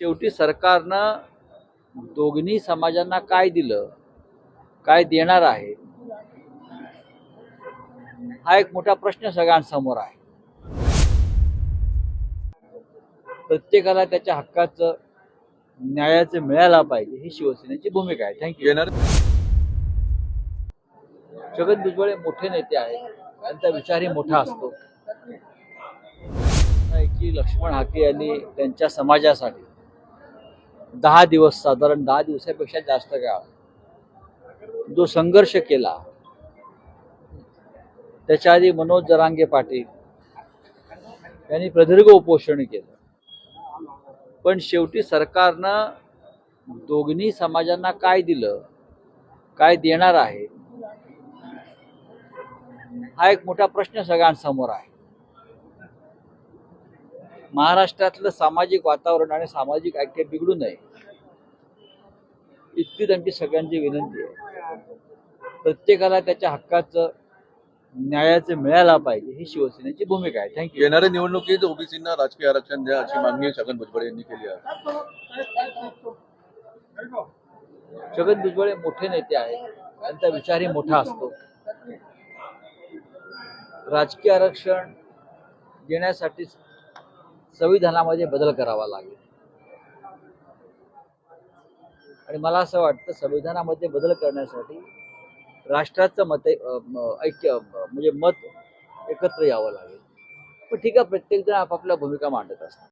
शेवटी सरकारनं दोन्ही समाजांना काय दिलं काय देणार आहे हा एक मोठा प्रश्न सगळ्यांसमोर आहे. प्रत्येकाला त्याच्या हक्काचं न्यायाचं मिळायला पाहिजे ही शिवसेनेची भूमिका आहे. थँक्यू येणार. छगन भुजबळ हे मोठे नेते आहेत त्यांचा विचारही मोठा असतो. की लक्ष्मण हाके यांनी त्यांच्या समाजासाठी दहा दिवस साधारण दहा दिवसापेक्षा जास्त काळ जो संघर्ष केला त्याच्या आधी मनोज जरांगे पाटील यांनी प्रदीर्घ उपोषण केलं. पण शेवटी सरकारनं दोन्ही समाजांना काय दिलं काय देणार आहे हा एक मोठा प्रश्न सगळ्यांसमोर आहे. महाराष्ट्रातलं सामाजिक वातावरण आणि सामाजिक ऐक्य बिघडू नये. इतकी त्यांची सगळ्यांची विनंती आहे. प्रत्येकाला त्याच्या हक्काचं न्यायाचं मिळायला पाहिजे ही शिवसेनेची भूमिका आहे. थँक्यू येणाऱ्या निवडणुकीत ओबीसींना राजकीय आरक्षण द्या अशी मागणी छगन भुजबळ यांनी केली आहे. छगन भुजबळ हे मोठे नेते आहेत. त्यांचा विचारही मोठा असतो. राजकीय आरक्षण देण्यासाठी संविधानामध्ये बदल करावा लागेल. आणि मला असं वाटतं संविधानामध्ये बदल करण्यासाठी राष्ट्राचं मत ऐक्य म्हणजे मत एकत्र यावं लागेल. पण ठीक आहे प्रत्येकजण आपापल्या भूमिका मांडत असतात.